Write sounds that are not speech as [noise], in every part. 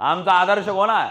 आमचा आदर्श कोण आहे?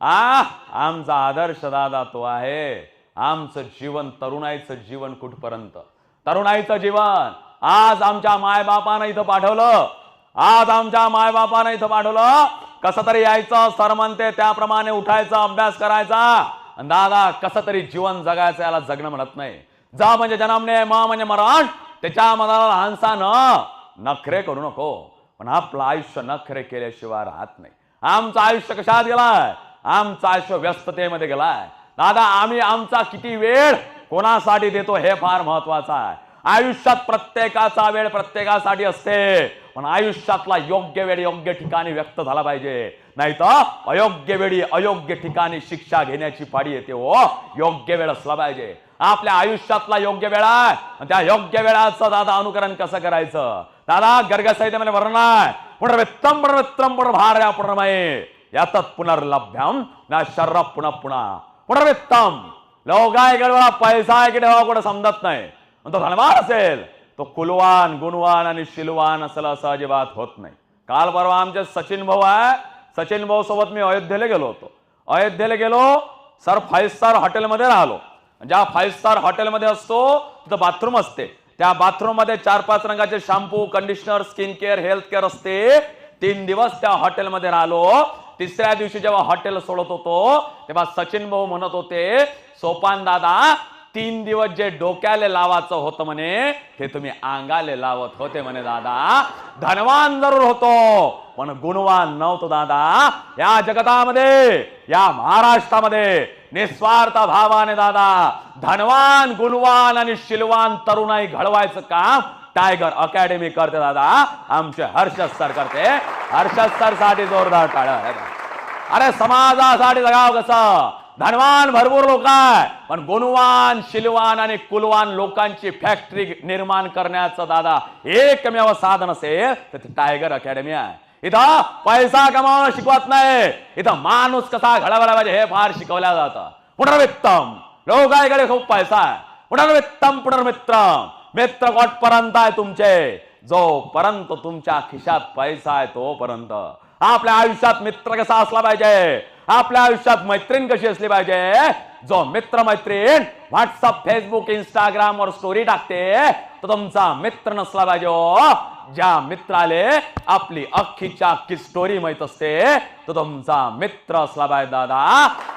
आ आमचा आदर्श दादा तो आहे. आमचं जीवन तरुणाईचं जीवन कुठपर्यंत? तरुणाईचं जीवन. आज आमच्या मायबापानं इथं पाठवलं. आज आमच्या मायबापानं इथं पाठवलं. कसं तरी यायचं सर म्हणते त्याप्रमाणे उठायचं अभ्यास करायचा. आणि दादा कसं तरी जीवन जगायचं याला जगणं म्हणत नाही. जा म्हणजे जन्मने मा म्हणजे मरण. त्याच्या मनाला लहानसा न नखरे करू नको. पण आपलं आयुष्य नखरे केल्याशिवाय राहत नाही. आमचं आयुष्य कशात गेलाय? आमचं आयुष्य व्यस्ततेमध्ये गेलाय. दादा आम्ही आमचा किती वेळ कोणासाठी देतो हे फार महत्वाचं आहे. आयुष्यात प्रत्येकाचा वेळ प्रत्येकासाठी असते. पण आयुष्यातला योग्य वेळ योग्य ठिकाणी व्यक्त झाला पाहिजे. नाही तर अयोग्य वेळी अयोग्य ठिकाणी शिक्षा घेण्याची पाडी येते हो. योग्य वेळ असला पाहिजे. आपल्या आयुष्यातला योग्य वेळा आहे. त्या योग्य वेळाचं दादा अनुकरण कसं करायचं? दादा गर्ग साहित्यामध्ये वर्णन आहे पुनर्वित्तम पुनर्वित्तम पुनर्भार्या पुनर्मये. यातच पुनर्लभ्यम ना शर्र पुन्हा पुन्हा पुनर्वित्तम लोकाय गडवा पैसा आहे की ठेवा कुठं समजत नाही. तो धनवान असेल. तो कुलवान गुणवान आणि शिलवान असेल असं अजिबात होत नाही. काल परवा आमचे सचिन भाऊ आहे. सचिन भाऊ सोबत मी अयोध्येला गेलो होतो. अयोध्येला गेलो सर फाईव्ह स्टार हॉटेलमध्ये राहिलो. ज्या फाईव्ह स्टार हॉटेलमध्ये असतो तिथं बाथरूम असते. त्या बाथरूममध्ये चार पाच रंगाचे shampoo conditioner skin care health care असते. तीन दिवस त्या हॉटेलमध्ये राहिलो. तिसऱ्या दिवशी जेव्हा हॉटेल सोडत होतो तेव्हा सचिन भाऊ म्हणत होते सोपान दादा तीन दिवस जे डोक्याले लावायचं होतं म्हणे ते तुम्ही अंगाले लावत होते म्हणे दादा. धनवान जरूर होतो पण गुणवान नव्हतो दादा. या जगतामध्ये या महाराष्ट्रामध्ये निस्वार्थ भावाने दादा धनवान गुणवान आणि शिलवान तरुणाई घडवायचं काम टायगर अकॅडमी करते दादा. आमचे हर्षद सर करते. हर्षद सरसाठी जोरदार टाळ अरे समाजासाठी जगाव कसं? धनवान भरपूर लोक आहे. पण गुणवान शिलवान आणि कुलवान लोकांची फॅक्टरी निर्माण करण्याचं दादा एकमेव साधन असेल तर ते टायगर अकॅडमी आहे. इथं पैसा कमावणं शिकवत नाही. इथं माणूस कसा घडवला पाहिजे हे फार शिकवल्या जातं. पुनर्वित्तम. लोकांकडे खूप पैसा आहे. पुनर्वित्तम पुनर्मित्रम. मित्र कोटपर्यंत आहे तुमचे. जोपर्यंत तुमच्या खिशात पैसा आहे तोपर्यंत. आपल्या आयुष्यात मित्र कसा असला पाहिजे? आपल्या आयुष्यात मैत्रीण कशी असली पाहिजे? जो मित्र मैत्रीण व्हॉट्सअप फेसबुक इंस्टाग्राम वर स्टोरी टाकते तो तुमचा मित्र नसला पाहिजे हो. ज्या मित्राले आपली अख्खीच्या अख्खी स्टोरी माहीत असते तो तुमचा मित्र असला पाहिजे दादा.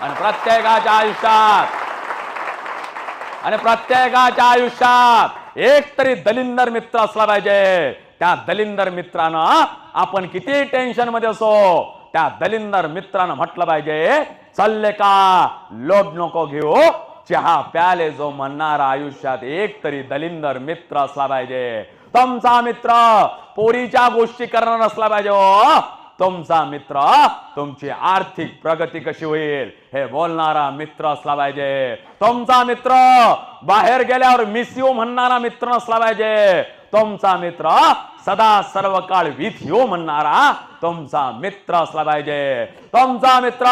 आणि प्रत्येकाच्या आयुष्यात आणि प्रत्येकाच्या आयुष्यात एक तरी दलिंदर मित्र असला पाहिजे. त्या दलिंदर मित्रानं आपण किती टेन्शनमध्ये असो त्या दलिंदर मित्रानं म्हटलं पाहिजे चालले का? लोभ नको घेऊ. चहा प्याले जो म्हणणारा आयुष्यात एक तरी दलिंदर मित्र असला पाहिजे. तुमचा मित्र पोरीच्या गोष्टी करणार नसला पाहिजे हो. तुमचा मित्र तुमची आर्थिक प्रगती कशी होईल हे बोलणारा मित्र असला पाहिजे. तुमचा मित्र बाहेर गेल्यावर मिस यू म्हणणारा मित्र नसला पाहिजे. तुमचा मित्र सदा सर्व काळ विथ यू म्हणणारा तुमचा मित्र असला पाहिजे. तुमचा मित्र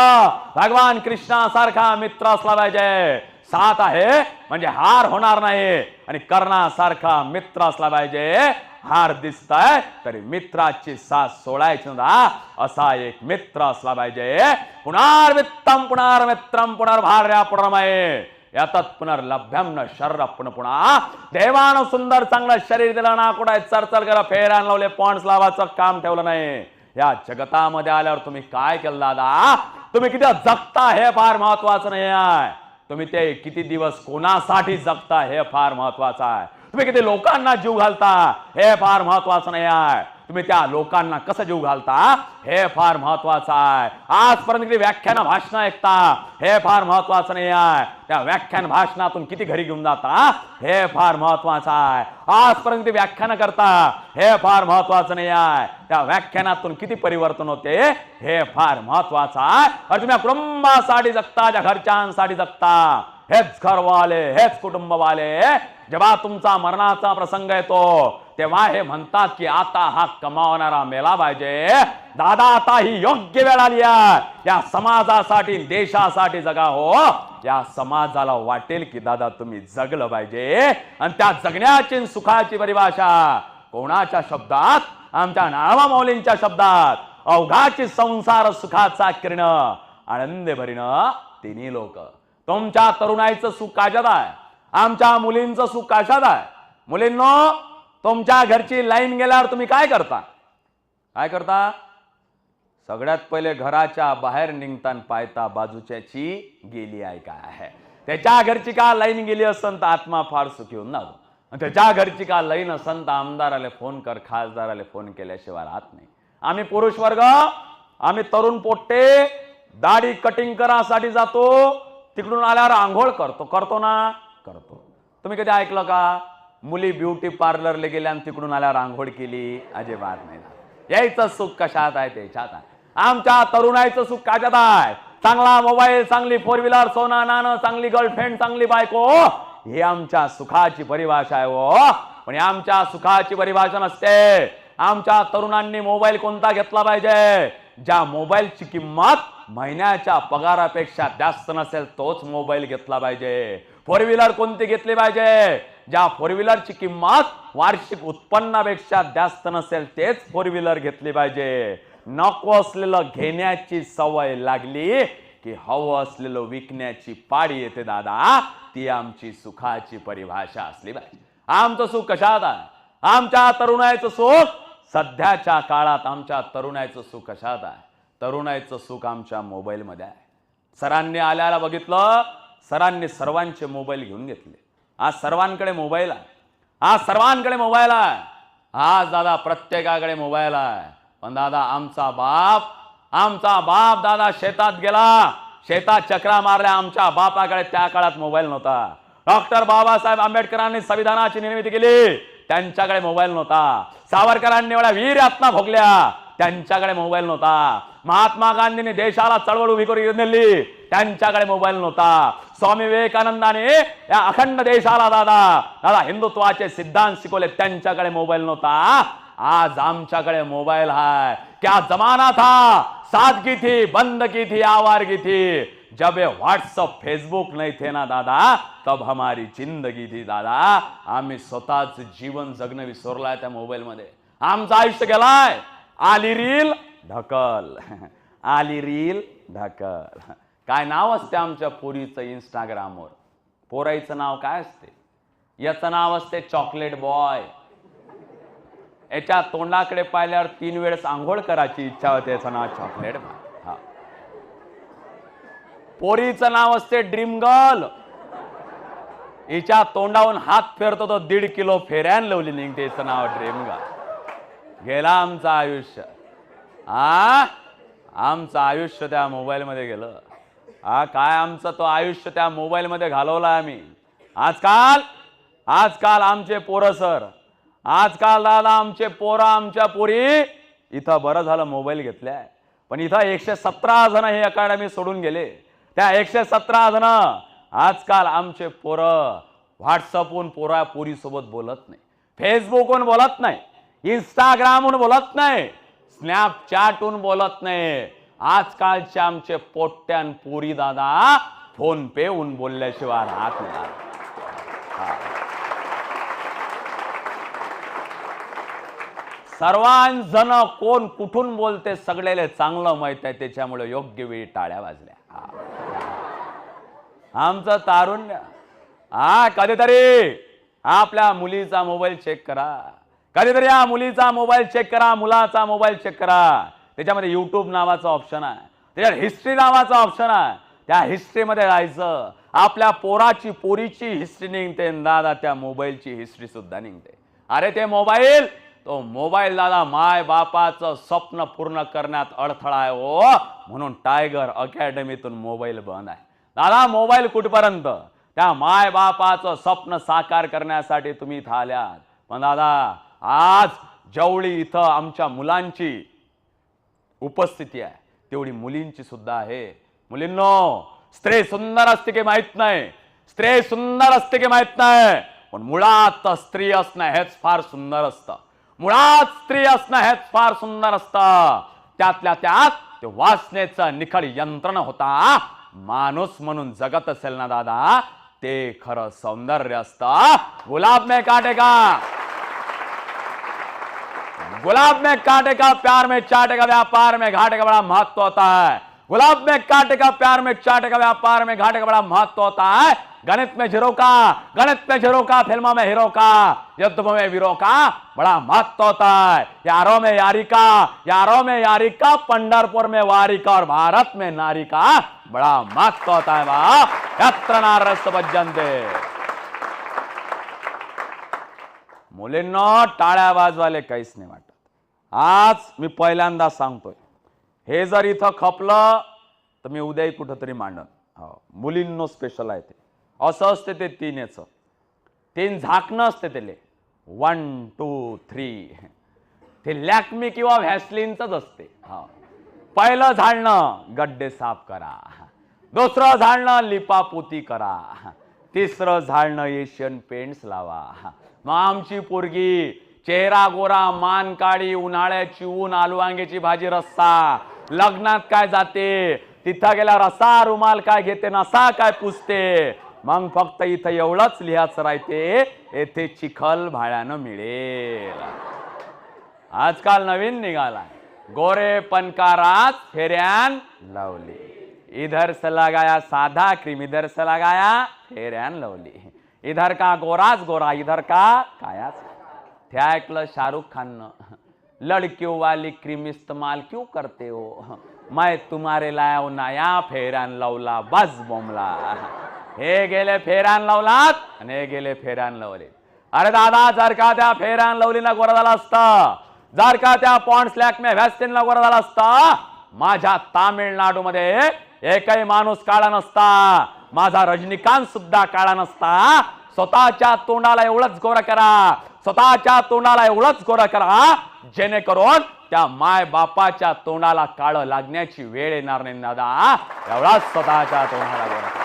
भगवान कृष्णासारखा मित्र असला पाहिजे. साथ आहे म्हणजे हार होणार नाही. आणि कर्णासारखा मित्र असला पाहिजे हार दिसताय तरी मित्राची साथ सोडायची ना असा एक मित्र असला पाहिजे. पुनर्वित्तम पुनर्मित्रम पुनर्भार्या पुनर्मये यातात पुनर्लभ्यम न शर्र पुन पुन्हा देवानं सुंदर चांगलं शरीर दिलं ना कुठे चरचर करा फेरान लावले पॉन्ड्स लावायचं काम ठेवलं नाही. या जगतामध्ये आल्यावर तुम्ही काय केलं दादा? तुम्ही किती जगता हे फार महत्वाचं नाही आहे. तुम्ही ते किती दिवस कोणासाठी जगता हे फार महत्वाचं आहे. तुम्ही किती लोकांना जीव घालता हे फार महत्वाचं नाही आहे. तुम्ही त्या लोकांना कसं जीव घालता? हे फार महत्वाचं आहे. आजपर्यंत किती व्याख्यान भाषण ऐकता? हे फार महत्वाचं नाही आहे. त्या व्याख्यान भाषणातून किती घरी घेऊन जाता? हे फार महत्वाचं आहे. आजपर्यंत किती व्याख्यान करता? हे फार महत्वाचं नाही आहे. त्या व्याख्यानातून किती परिवर्तन होते? हे फार महत्वाचं आहे. अरे तुम्ही कुटुंबासाठी जगता त्या घरच्यांसाठी जगता. हेच घरवाले हेच कुटुंबवाले. जेव्हा तुमचा मरणाचा प्रसंग येतो तेव्हा हे म्हणतात की आता हा कमावणारा मेला पाहिजे. दादा आता ही योग्य वेळ आली आहे. या समाजासाठी देशासाठी जगा हो. या समाजाला वाटेल की दादा तुम्ही जगलं पाहिजे. आणि त्या जगण्याची सुखाची परिभाषा कोणाच्या शब्दात? आमच्या नाळवा मौलींच्या शब्दात. अवघाची संसार सुखाचा किरण आनंदे भरीन तिन्ही लोक. तुमच्या तरुणाईचं सुख काशात आहे? आमच्या मुलींचं सुख काशात आहे? मुलींनो तुमच्या घरची लाईन गेल्यावर तुम्ही काय करता? काय करता? सगळ्यात पहिले घराच्या बाहेर निघताना पायता बाजूच्याची गेली आहे काय आहे त्याच्या घरची का लाईन गेली असन तर आत्मा फार सुखी होऊन जातो. त्याच्या घरची का लाईन असन तर आमदाराले फोन कर खासदाराला फोन केल्याशिवाय राहत नाही. आम्ही पुरुष वर्ग आम्ही तरुण पोट्टे दाढी कटिंग करासाठी जातो. तिकडून आल्यावर आंघोळ करतो. करतो ना? करतो. तुम्ही कधी ऐकलं का? मुली ब्युटी पार्लरला गेल्या आणि तिकडून आल्या रांघोळ केली. अजिबात नाही यायचं सुख कशात आहे? त्याच्यात आहे. आमच्या तरुणाईचं सुख काच्यात आहे? चांगला मोबाईल चांगली फोर व्हीलर सोना नाणं चांगली गर्लफ्रेंड चांगली बायको ही आमच्या सुखाची परिभाषा आहे हो. पण आमच्या सुखाची परिभाषा नसते. आमच्या तरुणांनी मोबाईल कोणता घेतला पाहिजे? ज्या मोबाईलची किंमत महिन्याच्या पगारापेक्षा जास्त नसेल तोच मोबाईल घेतला पाहिजे. फोर व्हीलर कोणती घेतली पाहिजे? ज्या फोर व्हीलरची किंमत वार्षिक उत्पन्नापेक्षा जास्त नसेल तेच फोर व्हीलर घेतली पाहिजे. नको असलेलं घेण्याची सवय लागली की हवं असलेलं विकण्याची पाळी येते दादा. ती आमची सुखाची परिभाषा असली पाहिजे. आमचं सुख कशात? आहे आमच्या तरुणाईचं सुख सध्याच्या काळात आमच्या तरुणाईचं सुख कशात आहे? तरुणाईचं सुख आमच्या मोबाईलमध्ये आहे. सरांनी आल्याला बघितलं सरांनी सर्वांचे मोबाईल घेऊन घेतले. आज सर्वांकडे मोबाईल आहे. आज सर्वांकडे मोबाईल आहे. आज दादा प्रत्येकाकडे मोबाईल आहे. पण दादा आमचा बाप आमचा बाप दादा शेतात गेला. शेतात चक्रा मारल्या आमच्या बापाकडे त्या काळात मोबाईल नव्हता. डॉक्टर बाबासाहेब आंबेडकरांनी संविधानाची निर्मिती केली. त्यांच्याकडे मोबाईल नव्हता. सावरकरांनी एवढ्या वीर आत्मा भोगल्या. त्यांच्याकडे मोबाईल नव्हता. महात्मा गांधींनी देशाला चळवळ उभी करून नेली. त्यांच्याकडे मोबाईल नव्हता. स्वामी विवेकानंदाने या अखंड देशाला दादा दादा हिंदुत्वाचे सिद्धांत शिकवले. त्यांच्याकडे मोबाईल नव्हता. आज आमच्याकडे मोबाईल हाय. क्या जमाना था? सादगी थी बंद की थी आवारगी थी. जब ये व्हाट्सअप फेसबुक नाही थे ना दादा तब हमारी जिंदगी थी दादा. आम्ही स्वतःच जीवन जगणं विसरलाय त्या मोबाईलमध्ये आमचं आयुष्य गेलाय. आली रील ढकल. [laughs] आली रील ढकल. काय नाव असते आमच्या पोरीचं इंस्टाग्रामवर पोराईचं नाव काय असते? याचं नाव असते चॉकलेट बॉय याच्या तोंडाकडे पाहिल्यावर तीन वेळेस आंघोळ करायची इच्छा होते याचं नाव चॉकलेट बॉय हा. पोरीचं नाव असते ड्रीम गर्ल हिच्या तोंडावरून हात फेरतो तो दीड किलो फेऱ्यान लावली निघते नाव ड्रीम गर्ल गेला आमचं आयुष्य. आ? आमचं आयुष्य त्या मोबाईलमध्ये गेलं. हा काय आमचं तो आयुष्य त्या मोबाईलमध्ये घालवला आम्ही? आजकाल आजकाल आमचे पोरं सर. आजकाल दादा आमचे पोरं आमच्या पोरी इथं बरं झालं मोबाईल घेतलाय. पण इथं एकशे सतरा जण हे अकॅडमी सोडून गेले. त्या एकशे सतरा जण आजकाल आमचे पोरं व्हॉट्सअपहून पोरा पोरीसोबत बोलत नाही. फेसबुकहून बोलत नाही. इंस्टाग्रामहून बोलत नाही. स्नॅपचॅटहून बोलत नाही. आजकालचे आमचे पोट्ट्यान पोरी दादा फोन पे हून बोलल्याशिवाय राहत नाही. सर्वांजण कोण कुठून बोलते सगळ्याला चांगलं माहीत आहे त्याच्यामुळे योग्य वेळी टाळ्या वाजल्या. आमचं तारुण्य. हा कधीतरी आपल्या मुलीचा मोबाईल चेक करा. कधीतरी या मुलीचा मोबाईल चेक करा मुलाचा मोबाईल चेक करा. त्याच्यामध्ये यूट्यूब नावाचं ऑप्शन आहे. त्याच्यात हिस्ट्री नावाचं ऑप्शन आहे. त्या हिस्ट्रीमध्ये जायचं आपल्या पोराची पोरीची हिस्ट्री निघते दादा त्या मोबाईलची हिस्ट्री सुद्धा निघते. अरे ते मोबाईल तो मोबाईल दादा माय बापाचं स्वप्न पूर्ण करण्यात अडथळा आहे ओ म्हणून टायगर अकॅडमीतून मोबाईल बंद आहे. दादा मोबाईल कुठपर्यंत? त्या माय बापाचं स्वप्न साकार करण्यासाठी तुम्ही इथं आल्यात. पण दादा आज जेवढी इथं आमच्या मुलांची उपस्थिती आहे. तेवढी मुलींची सुद्धा आहे. मुलींनो स्त्री सुंदर असते की माहीत नाही. स्त्री सुंदर असते की माहीत नाही. पण मुळात स्त्री असणं हेच फार सुंदर असतं. मुळात स्त्री असणं हेच फार सुंदर असतं. त्यातल्या त्यात ते वासनेचं निखळ यंत्रणा होता. माणूस म्हणून जगत असेल ना दादा ते खरं सौंदर्य असतं. गुलाब मे काटे का गुलाब में कांटे का प्यार में चाटे का व्यापार में घाटे का बड़ा महत्व होता है। गुलाब में कांटे का प्यार में चाटे का व्यापार में घाटे का बड़ा महत्व होता है। गणित में ज़ीरो का, गणित में झिरो का, फ़िल्मों में हीरो का, युद्ध में वीरों का बड़ा महत्व होता है। यारों में यारी का, यारों में यारी का पंडरपुर में वारी का और भारत में नारी का बड़ा महत्व होता है वाह। यत्र नारस्त भजनते मुलींनो टाळ्या वाजवाले काहीच आज मी पहिल्यांदा सांगतोय हे जर इथं खपलं तर मी उद्याही कुठंतरी मांडन. हो मुलींनो स्पेशल आहे ते. असं असते ते तीन याचं तीन झाकणं असते त्याले. वन टू थ्री ते लॅक्मी किंवा व्हॅसलिनचंच असते. हा. पहिलं झाडणं गड्डे साफ करा. दुसरं झाडणं लिपापोती करा. तिसरं झाडणं एशियन पेंट्स लावा. मग आमची पोरगी चेहरा गोरा मान काळी उन्हाळ्याची ऊन आलू वांग्याची भाजी रस्सा. लग्नात काय जाते? तिथं गेला रस्सा रुमाल काय घेते नसा काय पुसते? मग फक्त इथं एवढंच लिहायचं राहते येथे चिखल भाड्यानं मिळेल. आजकाल नवीन निघालाय गोरे पनकारात फेऱ्यान लावली. इधर से लगाया साधा क्रीम इधर से लगाया फेऱ्यान लावली. इधर का गोराच गोरा इधर का कायाच ते ऐकलं शाहरुख खाननं. लड़कियों वाली क्रीम इस्तेमाल क्यों करते हो? मैं तुम्हारे लाव नाया फेरान लावला बस बोमला. हे गेले फेरान लावलात आणि हे गेले फेरान लावले. अरे दादा जर का त्या फेरान लवलीला गोरा झाला असता जर का त्या पॉन्ड स्लॅक मे व्हॅस्टिनला गोरा झाला असता माझ्या तामिळनाडूमध्ये एकही माणूस काळा नसता माझा रजनीकांत सुद्धा काळा नसता स्वतःच्या तोंडाला एवढंच गोरा करा. स्वतःच्या तोंडाला एवढंच गोरा करा जेणेकरून त्या माय बापाच्या तोंडाला काळ लागण्याची वेळ येणार नाही दादा एवढाच स्वतःच्या तोंडाला गोरा करा.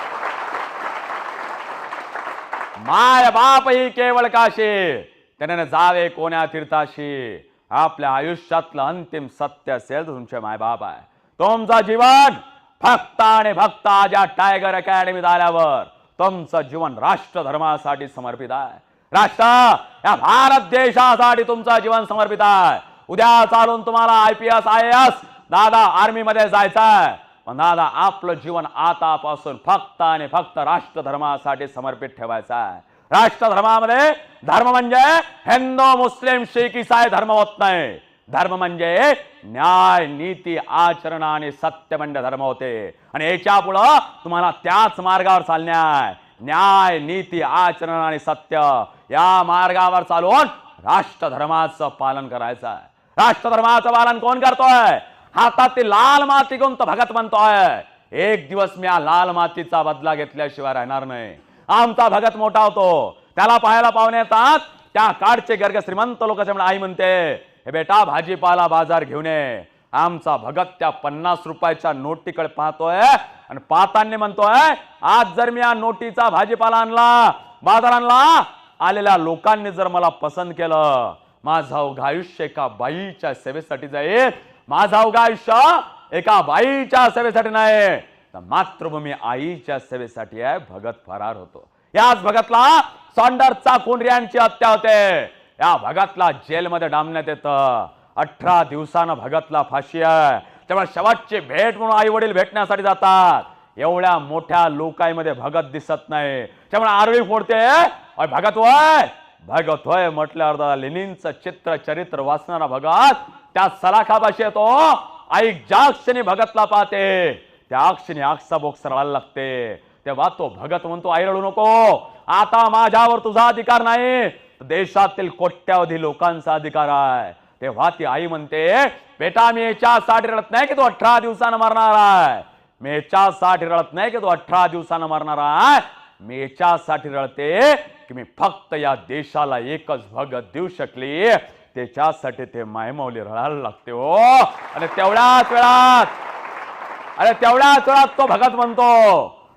माय बाप ही केवळ काशी त्याने जावे कोण्या तीर्थाशी? आपल्या आयुष्यातलं अंतिम सत्य असेल तर तुमचे मायबाप आहे. तुमचं जीवन फक्त आणि फक्त आज या टायगर अकॅडमीत आल्यावर तुमचं जीवन राष्ट्रधर्मासाठी समर्पित आहे. राष्ट्र या भारत देशासाठी तुमचं जीवन समर्पित आहे. उद्या चालून तुम्हाला I P S I S दादा आर्मीमध्ये जायचं आहे पण दादा आपलं जीवन आतापासून फक्त आणि फक्त राष्ट्रधर्मासाठी समर्पित ठेवायचं आहे राष्ट्रधर्मामध्ये धर्म म्हणजे हिंदू मुस्लिम शीख इसाई धर्म होत नाही. धर्म म्हणजे न्याय नीती आचरण आणि सत्य म्हणजे धर्म होते. आणि याच्या पुढं तुम्हाला त्याच मार्गावर चालण्याय. न्याय नीती आचरण आणि सत्य या मार्गावर चालून राष्ट्रधर्माचं पालन करायचं आहे. राष्ट्रधर्माचं पालन कोण करतोय? हातातील लाल माती घेऊन तो भगत म्हणतोय एक दिवस मी या लाल मातीचा बदला घेतल्याशिवाय राहणार नाही. आमचा भगत मोठा होतो. त्याला पाहायला पाहुणे येतात. त्या काडचे गर्ग श्रीमंत लोक आई म्हणते हे बेटा भाजीपाला बाजार घेऊन ये. आमचा भगत त्या पन्नास रुपयाच्या नोटीकडे पाहतोय. आणि पाहताना म्हणतोय आज जर मी या नोटीचा भाजीपाला आणला बाजार आणला आलेल्या लोकांनी जर मला पसंत केलं माझं अवघं आयुष्य एका बाईच्या सेवेसाठी जाईल. माझं अवघं आयुष्य एका बाईच्या सेवेसाठी नाही. तर मातृभूमी आईच्या सेवेसाठी आहे भगत फरार होतो. याच भगतला सॉन्डरचा यांची हत्या होते. या भगतला जेलमध्ये डांबण्यात येतं. अठरा दिवसानं भगतला फाशी आहे. त्यामुळे शेवटची भेट म्हणून आई वडील भेटण्यासाठी जातात. एवढ्या मोठ्या लोकाईमध्ये भगत दिसत नाही. त्यामुळे आरळी फोडते भगत वय भगत होय म्हटल्यावर दादा लेनिनचं चित्र चरित्र वाचणारा भगत त्या सलाखापाशी येतो. आई ज्या क्षणी भगतला पाहते त्या क्षणी आक्सा बोक्स रडायला लागते. तेव्हा तो भगत म्हणतो आई रडू नको. आता माझ्यावर तुझा अधिकार नाही. देशातील कोट्यावधी लोकांचा अधिकार आहे. तेव्हा ती आई म्हणते बेटा मी याच्यासाठी रडत नाही की तू अठरा दिवसानं मरणार आहे? मी याच्यासाठी रडत नाही की तू अठरा दिवसानं मरणार आहे? मी याच्यासाठी रडते की मी फक्त या देशाला एकच भगत देऊ शकली. त्याच्यासाठी ते मायमावली रडायला लागते हो. आणि तेवढ्याच वेळात अरे तेवढ्याच वेळात तो भगत म्हणतो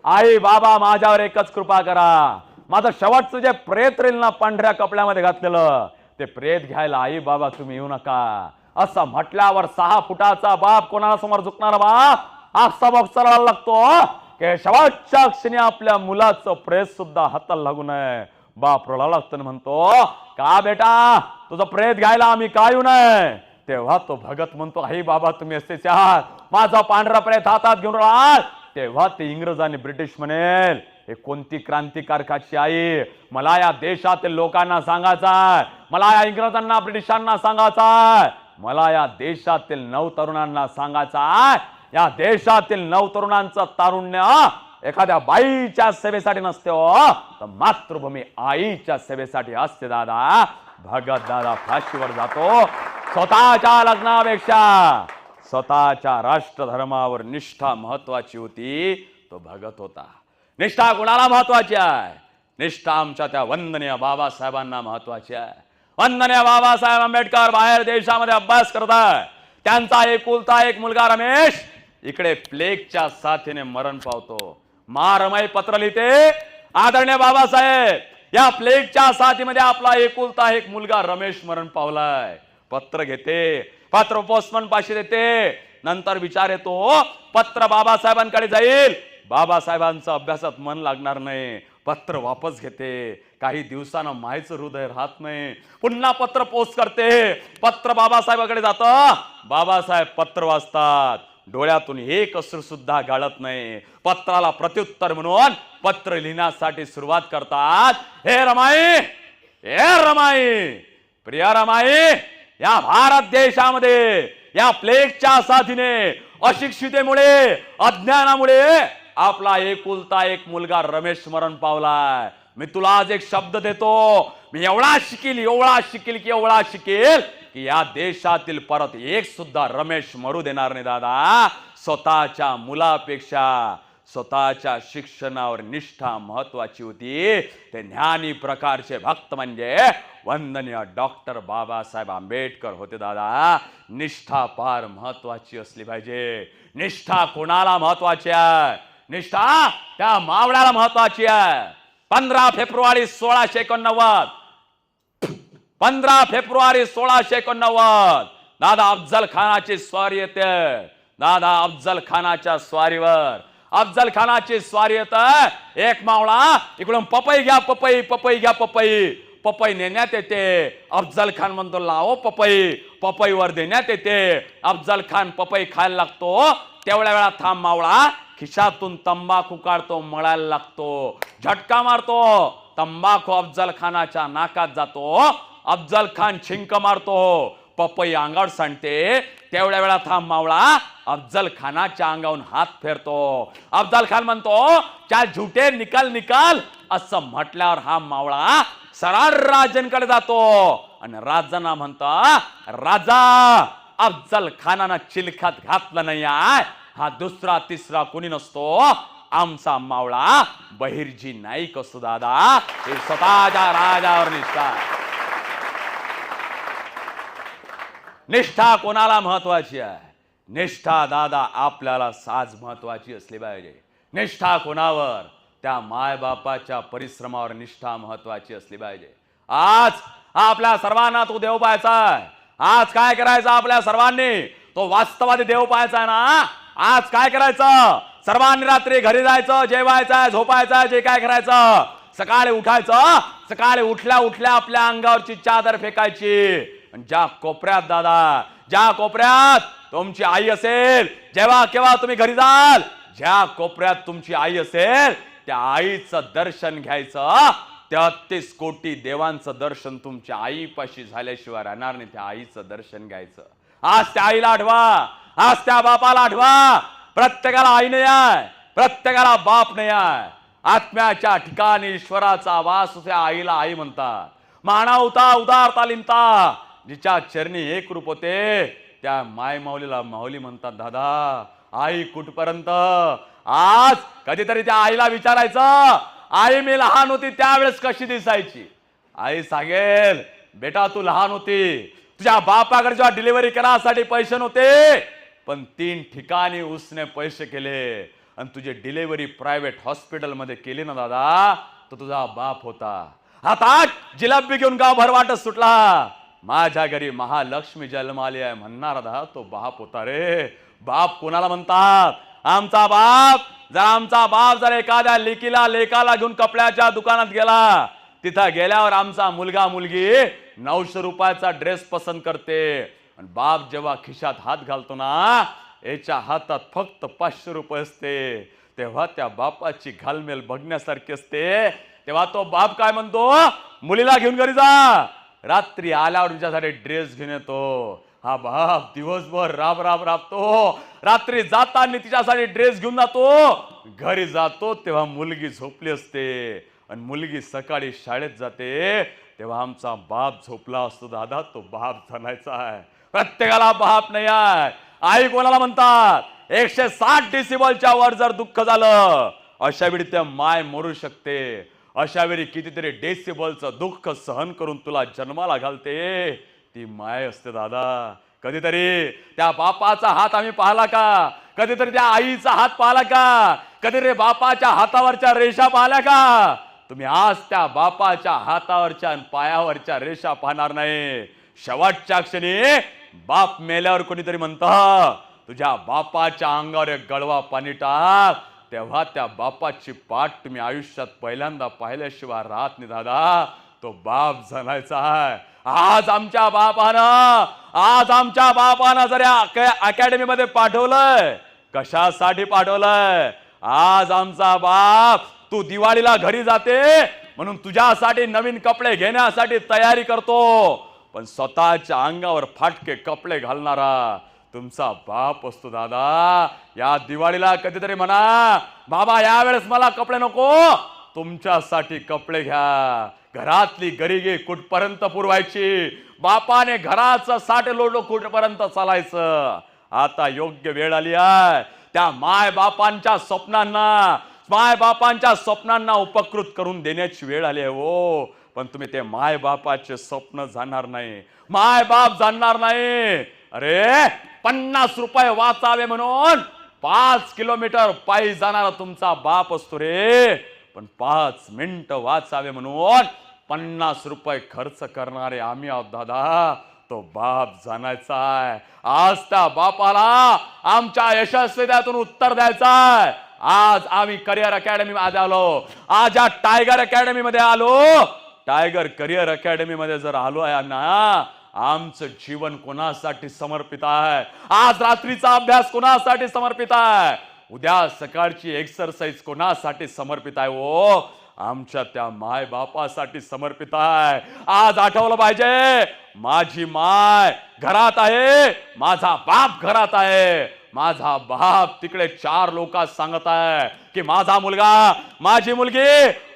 आई बाबा माझ्यावर एकच कृपा करा. माझं शेवटचं जे प्रेत रेल ना पांढऱ्या कपड्यामध्ये घातलेलं ते प्रेत घ्यायला आई बाबा तुम्ही येऊ नका. असं म्हटल्यावर सहा फुटाचा बाप कोणाला समोर झुकणार बाप असा बाप चढायला लागतो. की शेवटच्या क्षणी आपल्या मुलाचं प्रेत सुद्धा हाताला लागू नये. बाप रडा लागतो म्हणतो का बेटा तुझं प्रेत घ्यायला आम्ही का येऊ नये? तेव्हा तो भगत म्हणतो आई बाबा तुम्ही असेच आहात माझा पांढरा प्रेत हातात घेऊन राहाल तेव्हा ते इंग्रज आणि ब्रिटिश म्हणेल हे कोणती क्रांतिकारकाची आई? मला या देशातील लोकांना सांगायचा मला या इंग्रजांना ब्रिटिशांना सांगायचा मला या देशातील नव तरुणांना सांगायचा या देशातील नव तरुणांचं तारुण्य एखाद्या बाईच्या सेवेसाठी नसते हो. तर मातृभूमी आईच्या सेवेसाठी असते दादा. भगत दादा फाशीवर जातो. स्वतःच्या लग्नापेक्षा स्वतःच्या राष्ट्रधर्मावर निष्ठा महत्वाची होती. तो भगत होता. निष्ठा कुणाला महत्वाची आहे. निष्ठा आमच्या त्या वंदनीय बाबासाहेबांना महत्वाची आहे. वंदनीय बाबासाहेब आंबेडकर बाहेर देशामध्ये अभ्यास करताय त्यांचा एकुलता एक मुलगा रमेश इकडे प्लेगच्या साथीने मरण पावतो. मारमय पत्र लिहिते. आदरणीय बाबासाहेब या प्लेगच्या साथीमध्ये आपला एकुलता एक मुलगा रमेश मरण पावलाय. पत्र घेते पत्र पोस्टमन पाशी देते. नंतर विचार येतो पत्र बाबासाहेबांकडे जाईल. बाबासाहेबांचा अभ्यासात मन लागणार नाही. पत्र वापस घेते. काही दिवसानं मायचं हृदय राहत नाही. पुन्हा पत्र पोस्ट करते. पत्र बाबासाहेबाकडे जातं. बाबासाहेब पत्र वाचतात. डोळ्यातून एक अश्रू सुद्धा गाळत नाही. पत्राला प्रत्युत्तर म्हणून पत्र लिहिण्यासाठी सुरुवात करतात. हे रमाई! हे रमाई! प्रिया रमाई! या भारत देशामध्ये या प्लेगच्या साथीने अशिक्षितेमुळे अज्ञानामुळे आपला एकुलता एक मुलगा रमेश मरण पावलाय. मी तुला आज एक शब्द देतो. मी एवढा शिकेल एवढा शिकेल की एवढा शिकेल की या देशातील परत एक सुद्धा रमेश मरू देणार नाही दादा. स्वतःच्या मुलापेक्षा स्वतःच्या शिक्षणावर निष्ठा महत्वाची होती. ते ज्ञानी प्रकारचे भक्त म्हणजे वंदनीय डॉक्टर बाबासाहेब आंबेडकर होते दादा. निष्ठा फार महत्वाची असली पाहिजे. निष्ठा कोणाला महत्वाची आहे? निष्ठा त्या मावळ्याला महत्वाची आहे. पंधरा फेब्रुवारी सोळाशे एकोणनव्वद. पंधरा फेब्रुवारी सोळाशे एकोणनव्वद. दादा अफजल खानाची स्वारी येते. दादा अफजल खानाच्या स्वारीवर. अफजल खानाची स्वारी येत. एक मावळा इकडून पपई घ्या पपई पपई घ्या पपई. पपई नेण्यात येते. अफजल खान म्हणतो लावो पपई. पपईवर देण्यात येते. अफजल खान पपई खायला लागतो. तेवढ्या वेळा थांब मावळा खिशातून तंबाखू काढतो मळायला लागतो. झटका मारतो. तंबाखू अफजल खानाच्या नाकात जातो. अफजल खान छिंक मारतो. पपई अंगावर सांडते. तेवढ्या वेळा थांब मावळा अफजल खानाच्या अंगावरून हात फेरतो. अफजल खान म्हणतो चार झुटे निकाल निकाल असं म्हटल्यावर हा मावळा सरार राजांकडे जातो. आणि राजांना म्हणता राजा अफजल खानानं चिलखात घातलं नाही आहे. हा दुसरा तिसरा कोणी नसतो. आमचा मावळा बहिर्जी नाईक असतो दादा. हे स्वतःच्या राजावर निष्ठा. निष्ठा कोणाला महत्वाची आहे? निष्ठा दादा आपल्याला साज महत्वाची असली पाहिजे. निष्ठा कोणावर? त्या मायबापाच्या परिश्रमावर निष्ठा महत्वाची असली पाहिजे. आज आपल्या सर्वांना तो देव पाहायचा आहे. आज काय करायचं आपल्या सर्वांनी? तो वास्तवादी देव पाहायचा आहे ना? आज काय करायचं? सर्वांनी रात्री घरी जायचं जेवायचं झोपायचं जे काय करायचं? सकाळी उठायचं सकाळी उठल्या उठल्या आपल्या अंगावरची चादर फेकायची. आणि ज्या कोपऱ्यात दादा ज्या कोपऱ्यात तुमची आई असेल जेव्हा केव्हा तुम्ही घरी जाल ज्या कोपऱ्यात तुमची आई असेल त्या आईचं दर्शन घ्यायचं तेहतीस कोटी देवांचं दर्शन तुमच्या आईपाशी झाल्याशिवाय राहणार नाही त्या आईचं दर्शन घ्यायचं. आज त्या आईला आठवा आज त्या बापाला आठवा. प्रत्येकाला आई नाही आहे प्रत्येकाला बाप नाही आहे आत्म्याच्या ठिकाणी ईश्वराचा वास त्या आईला आई म्हणतात. मानवता उदार तालिमता. जिच्या चरणी एक रूप होते त्या माय माऊलीला माऊली म्हणतात दादा आई कुठपर्यंत? आज कधीतरी त्या आईला विचारायचं. आई मी लहान होती त्यावेळेस कशी दिसायची? आई सांगेल बेटा तू लहान होती. तुझ्या बापाकडे जेव्हा डिलिव्हरी करायसाठी पैसे नव्हते पण तीन ठिकाणी उसने पैसे केले. आणि तुझे डिलेवरी प्रायव्हेट हॉस्पिटलमध्ये केली ना दादा तो तुझा बाप होता. आता जिलाबी घेऊन गाव भरवाटच सुटला. माझ्या घरी महालक्ष्मी जन्माली आहे म्हणणार दादा तो बाप होता रे. बाप कोणाला म्हणतात? आमचा बाप! जर आमचा बाप जर एखाद्या लेकीला लेकाला घेऊन कपड्याच्या दुकानात गेला तिथं गेल्यावर आमचा मुलगा मुलगी नऊशे रुपयाचा ड्रेस पसंत करते. आणि बाप जेव्हा खिशात हात घालतो ना याच्या हातात फक्त पाचशे रुपये असते. तेव्हा त्या बापाची घालमेल बघण्यासारखी असते. तेव्हा तो बाप काय म्हणतो मुलीला घेऊन घरी जा. रात्री आल्यावर तुझ्यासाठी ड्रेस घेऊन येतो. हा बाप दिवसभर राब राब राबतो. रात्री जाताना तिच्यासाठी ड्रेस घेऊन जातो. घरी जातो तेव्हा मुलगी झोपली असते. आणि मुलगी सकाळी शाळेत जाते. तेव्हा आमचा बाप झोपला असतो दादा तो बाप जणायचा आहे. प्रत्येकाला बाप नाही आहे. आई कोणाला म्हणतात? एकशे साठ डिसिबलच्या वर जर दुःख झालं अशा वेळी त्या माय मरू शकते. अशा वेळी कितीतरी डेसिबलचं दुःख सहन करून तुला जन्माला घालते. ती माय असते दादा. कधीतरी त्या बापाचा हात आम्ही पाहिला का? कधीतरी त्या आईचा हात पाहिला का? कधीतरी बापाच्या हातावरच्या रेषा पाहिल्या का? तुम्ही आज त्या बापाच्या हातावरच्या पायावरच्या रेषा पाहणार नाही. शेवटच्या क्षणी बाप मेल्यावर कोणीतरी म्हणत तुझ्या बापाच्या अंगावर एक गळवा पाणी टाक. तेव्हा त्या बापाची पाठ तुम्ही आयुष्यात पहिल्यांदा पाहिल्याशिवाय राहत नाही दादा. तो बाप जणायचा आहे. आज आमच्या बापानं आज आमच्या बापानं जर अकॅडमीमध्ये पाठवलंय कशासाठी पाठवलंय? आज आमचा बाप तू दिवाळीला घरी जाते म्हणून तुझ्यासाठी नवीन कपडे घेण्यासाठी तयारी करतो. पण स्वतःच्या अंगावर फाटके कपडे घालणारा तुमचा बाप असतो दादा. या दिवाळीला कधीतरी म्हणा बाबा यावेळेस मला कपडे नको तुमच्यासाठी कपडे घ्या. घरातली गरिगी कुठपर्यंत पुरवायची? बापाने घराचं साठे लोडो कुठपर्यंत चालायचं? आता योग्य वेळ आली आहे. त्या माय बापांच्या स्वप्नांना माय बापांच्या स्वप्नांना उपकृत करून देण्याची वेळ आली आहे हो. पण तुम्ही ते मायबापाचे स्वप्न जाणार नाही. माय बाप जाणणार नाही. अरे पन्नास रुपये वाचावे म्हणून पाच किलोमीटर पायी जाणारा तुमचा बाप असतो रे. पण पाच मिनिट वाचावे म्हणून पन्नास रुपये खर्च करणारे आम्ही आहोत दादा. तो बाप जाणायचा आहे. आज त्या बापाला आमच्या यशस्वीत्यातून उत्तर द्यायचं आहे. आज आम्ही करिअर अकॅडमी मध्ये आलो. आज या टायगर अकॅडमी मध्ये आलो. टायगर करिअर अकॅडमी मध्ये जर आलो आहे ना आमचं जीवन कोणासाठी समर्पित आहे? आज रात्रीचा अभ्यास कोणासाठी समर्पित आहे? उद्या सकाळची एक्सरसाइज कोणासाठी समर्पित आहे? ओ आमच्या त्या माय बापासाठी समर्पित आहे. आज आठवलं पाहिजे माझी माय घरात आहे माझा बाप घरात आहे. माझा बाप तिकडे चार लोकात सांगत आहे की माझा मुलगा माझी मुलगी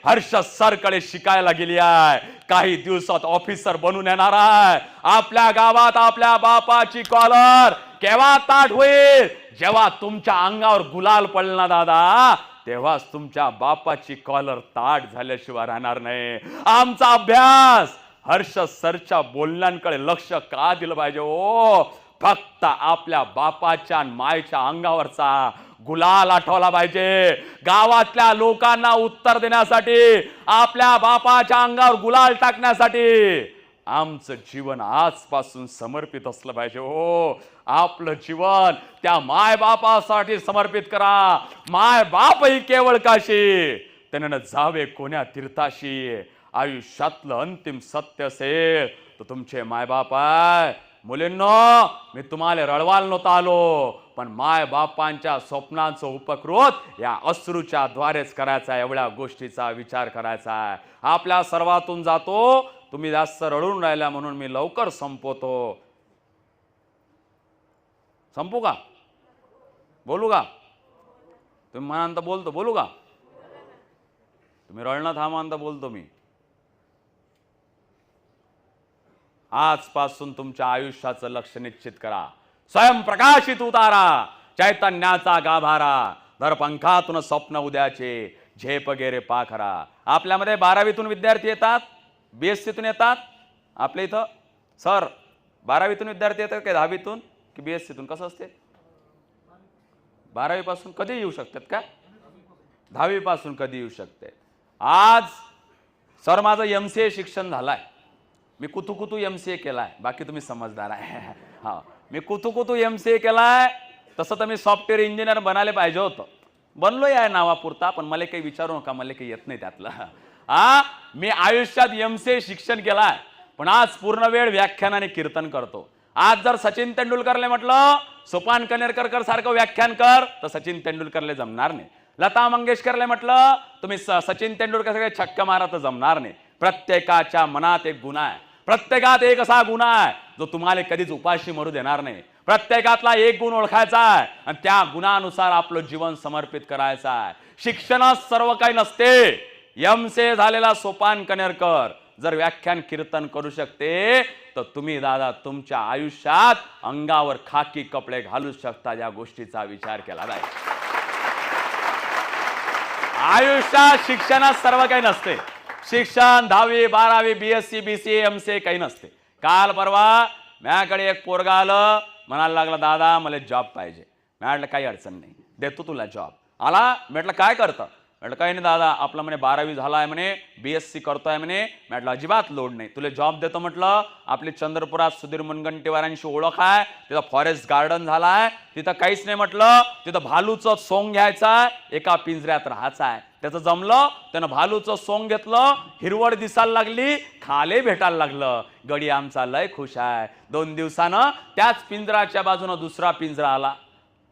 हर्ष सरकडे शिकायला गेली आहे. काही दिवसात ऑफिसर बनून येणार आहे. आपल्या गावात आपल्या बापाची कॉलर केव्हा ताट होईल? जेव्हा तुमच्या अंगावर गुलाल पडला दादा तेव्हाच तुमच्या बापाची कॉलर ताट झाल्याशिवाय राहणार नाही. आमचा अभ्यास हर्ष सरच्या बोलण्यांकडे लक्ष का दिलं पाहिजे ओ फक्त आपल्या बापाच्या मायच्या अंगावरचा गुलाल आठवला पाहिजे. गावातल्या लोकांना उत्तर देण्यासाठी आपल्या बापाच्या अंगावर गुलाल टाकण्यासाठी आमचं जीवन आजपासून समर्पित असलं पाहिजे हो. आपलं जीवन त्या माय बापासाठी समर्पित करा. माय बाप ही केवळ काशी त्यानं जावे कोण्या तीर्थाशी. आयुष्यातलं अंतिम सत्य असेल तर तुमचे मायबाप आहे मुलींनो मी तुम्हाला रडवाल नव्हता आलो पण माय बापांच्या स्वप्नांचं उपकृत या अश्रूच्या द्वारेच करायचा आहे एवढ्या गोष्टीचा विचार करायचा आहे. आपल्या सर्वातून जातो तुम्ही जास्त रडून राहिला म्हणून मी लवकर संपवतो. संपू का? बोलू का? तुम्ही म्हणांत बोलतो बोलू का? तुम्ही रडणं थांबांत बोलतो मी. आजपासून तुमच्या आयुष्याचं लक्ष निश्चित करा. स्वयंप्रकाशित उतारा. चैतन्याचा गाभारा. दर पंखातून स्वप्न उद्याचे. झेप गेरे पाखरा. आपल्यामध्ये बारावीतून विद्यार्थी येतात? बी एस सीतून येतात? आपल्या इथं? सर बारावीतून विद्यार्थी येतात काय दहावीतून? की बी एस सीतून कसं असते? बारावीपासून कधी येऊ शकतात का? दहावीपासून कधी येऊ शकते? आज सर माझं एम सी ए शिक्षण झालंय. मी कुतू कुतू एम सी ए केलाय. बाकी तुम्ही समजदार आहे. [laughs] हा. मी कुतू कुतू एम सी ए केलाय. तसं तर मी सॉफ्टवेअर इंजिनियर बनायला पाहिजे होतं. बनलो या नावापुरता पण मला काही विचारू नका मला काही येत नाही त्यातलं. [laughs] हा. मी आयुष्यात एम सी शिक्षण केलाय पण आज पूर्ण वेळ व्याख्यान आणि कीर्तन करतो. आज जर सचिन तेंडुलकरले म्हटलं सोपान कनेरकर सारखं व्याख्यान कर तर सचिन तेंडुलकरले जमणार नाही. लता मंगेशकरले म्हटलं तुम्ही स- सचिन तेंडुलकर सगळे छक्क मारा तर जमणार नाही. प्रत्येकाच्या मनात एक गुन्हा आहे. प्रत्येकात एक असा गुण आहे जो तुम्हाला कधीच उपाशी मरू देणार नाही. प्रत्येकातला एक गुण ओळखायचा आहे आणि त्या गुणानुसार आपलं जीवन समर्पित करायचं आहे. शिक्षणात सर्व काही नसते. एम से झालेला सोपान कनेरकर जर व्याख्यान कीर्तन करू शकते तर तुम्ही दादा तुमच्या आयुष्यात अंगावर खाकी कपडे घालू शकता या गोष्टीचा विचार केला जाईल. आयुष्यात शिक्षणात सर्व काही नसते. शिक्षण दहावी बारावी B S C B C M C काही नसते. काल परवा माझ्याकडे एक पोरगा आलं म्हणायला लागला दादा मला जॉब पाहिजे. मी म्हटलं काही अडचण नाही. देतो तुला जॉब आला म्हटलं काय करतं? म्हटलं काही नाही दादा आपलं म्हणे बारावी झाला आहे म्हणे बी एस सी करतोय म्हणे. म्हटलं अजिबात लोड नाही. तुला जॉब देतो म्हटलं आपली चंद्रपुरात सुधीर मुनगंटीवारांशी ओळख आहे तिथं फॉरेस्ट गार्डन झाला आहे तिथं काहीच नाही म्हटलं तिथं भालूचं सोंग घ्यायचं आहे एका पिंजऱ्यात राहायचं आहे. त्याचं जमलं त्यानं भालूचं सोंग घेतलं हिरवळ दिसायला लागली खाले भेटायला लागलं. गडी आमचा लय खुश आहे. दोन दिवसानं त्याच पिंजराच्या बाजूनं दुसरा पिंजरा आला.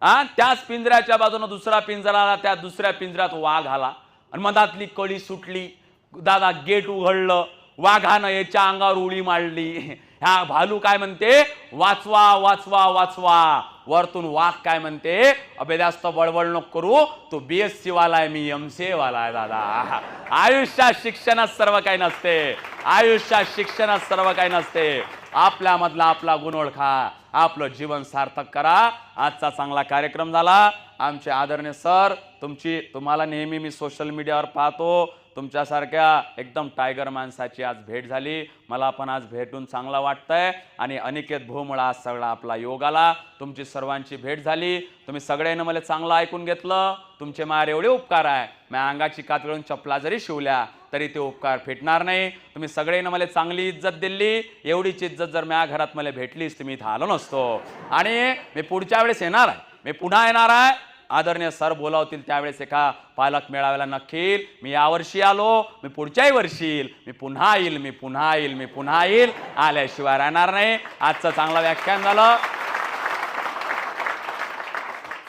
हा? त्याच पिंजऱ्याच्या बाजूनं दुसरा पिंजरा आला त्या दुसऱ्या पिंजऱ्यात वाघ आला. आणि मधातली कळी सुटली दादा गेट उघडलं वाघानं याच्या अंगावर उडी मारली. ह्या भालू काय म्हणते? वाचवा वाचवा वाचवा. वरतून वाघ काय म्हणते? अबे जास्त बळबळ नको करू. तू बी एस सी वाला आहे मी एम सी वाला आहे दादा. आयुष्यात शिक्षणात सर्व काही नसते. आयुष्यात शिक्षणात सर्व काही नसते. आपल्यामधला आपला गुण ओळखा. आपलं जीवन सार्थक करा. आजचा चांगला कार्यक्रम झाला. आमचे आदरणीय सर तुमची तुम्हाला नेहमी मी सोशल मीडियावर पाहतो. तुमच्यासारख्या एकदम टायगर माणसाची आज भेट झाली. मला पण आज भेटून चांगलं वाटतंय. आणि अनिकेत भोमुळा आज सगळा आपला योग आला. तुमची सर्वांची भेट झाली. तुम्ही सगळ्यांना मला चांगलं ऐकून घेतलं. तुमचे मार एवढे उपकार आहे. मी अंगाची कातळून चपला जरी शिवल्या तरी ते उपकार फिटणार नाही. तुम्ही सगळ्यांना मला चांगली इज्जत दिली. एवढीच इज्जत जर माझ्या घरात मला भेटलीच तर मी इथं आलो नसतो. आणि मी पुढच्या वेळेस येणार आहे. मी पुन्हा येणार आहे. आदरणीय सर बोलावतील त्यावेळेस एका पालक मेळाव्याला नक्की मी यावर्षी आलो. मी पुढच्याही वर्षी येईल. मी पुन्हा येईल. मी पुन्हा येईल. मी पुन्हा येईल. आल्याशिवाय राहणार नाही. आजचं चांगलं व्याख्यान झालं.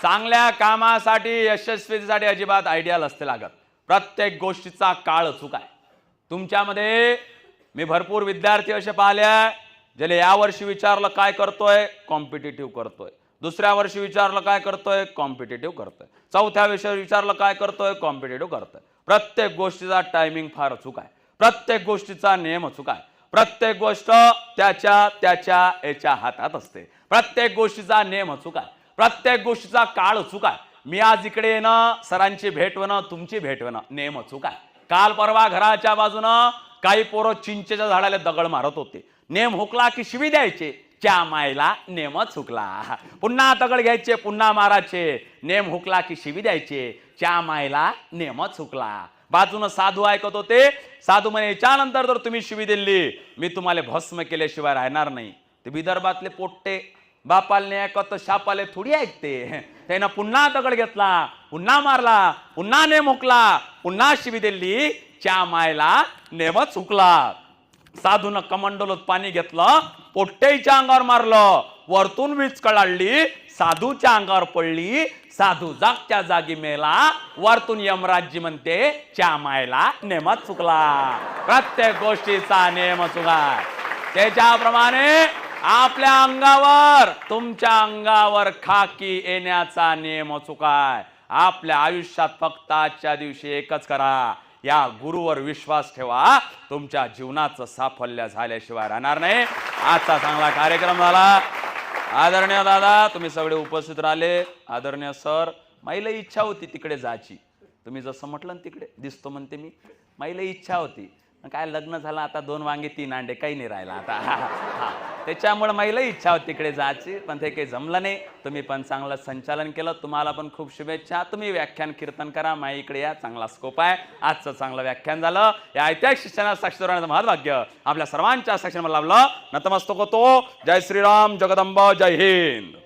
चांगल्या कामासाठी यशस्वीसाठी अजिबात आयडिया असते लागत. प्रत्येक गोष्टीचा काळ अचूक आहे. तुमच्यामध्ये मी भरपूर विद्यार्थी असे पाहिले ज्याला या वर्षी विचारलं काय करतोय? कॉम्पिटेटिव्ह करतोय. दुसऱ्या वर्षी विचारलं काय करतोय? कॉम्पिटेटिव्ह करतोय. चौथ्या विषयावर विचारलं काय करतोय? कॉम्पिटेटिव्ह करतोय. प्रत्येक गोष्टीचा टायमिंग फार अचूक आहे. प्रत्येक गोष्टीचा नियम अचूक आहे. प्रत्येक गोष्ट त्याच्या त्याच्या याच्या हातात असते. प्रत्येक गोष्टीचा नियम अचूक आहे. प्रत्येक गोष्टीचा काळ अचूक आहे. मी आज इकडे येणं सरांची भेट होणं तुमची भेट होणं नेम अचूक आहे काल परवा घराच्या बाजूनं काही पोरं चिंचेच्या झाडाला दगड मारत होते. नेम हुकला की शिवी द्यायचे. च्या मायला नेम चुकला. पुन्हा दगड घ्यायचे पुन्हा मारायचे. नेम हुकला की शिवी द्यायचे. च्या मायला नेमच चुकला. बाजूनं साधू ऐकत होते. साधू म्हणे याच्यानंतर जर तुम्ही शिवी दिली मी तुम्हाला भस्म केल्याशिवाय राहणार नाही. ते विदर्भातले पोट्टे बापालने ऐकत शापाले थोडी ऐकते त्यानं पुन्हा दगड घेतला पुन्हा मारला पुन्हा नेम हुकला पुन्हा शिवी दिली च्या मायला नेमच हुकला साधून कमंडलोत पाणी घेतलं पोट्टेच्या अंगावर मारलं वरतून वीज कळाडली साधूच्या अंगावर पडली साधू जागच्या जागी मेला वरतून यमराजी म्हणते च्या मायला नेमच चुकला प्रत्येक गोष्टीचा नेम चुका त्याच्याप्रमाणे आपल्या अंगावर तुमच्या अंगावर खाकी येण्याचा नियम चुकाय आपल्या आयुष्यात फक्त आजच्या दिवशी एकच करा. या गुरुवर विश्वास ठेवा. तुमच्या जीवनाचं साफल्य झाल्याशिवाय राहणार नाही. आजचा चांगला कार्यक्रम झाला. आदरणीय दादा तुम्ही सगळे उपस्थित राहिले. आदरणीय सर माईला इच्छा होती तिकडे जायची. तुम्ही जसं म्हटलं ना तिकडे दिसतो म्हणते मी. माईला इच्छा होती. काय लग्न झालं आता दोन वांगे तीन अंडे काही नाही राहिला आता. [laughs] हा. त्याच्यामुळे माईला इच्छा होती तिकडे जायची पण ते काही जमलं नाही. तुम्ही पण चांगलं संचालन केलं. तुम्हाला पण खूप शुभेच्छा. तुम्ही व्याख्यान कीर्तन करा. माई इकडे या. चांगला स्कोप आहे. आजचं चांगलं व्याख्यान झालं. या ऐतिहासिक शिक्षणात साक्षर होण्याचं महत्भाग्य आपल्या सर्वांच्या साक्षर लाभलं. नतमस्तक होतो. जय श्रीराम जगदंब जय हिंद.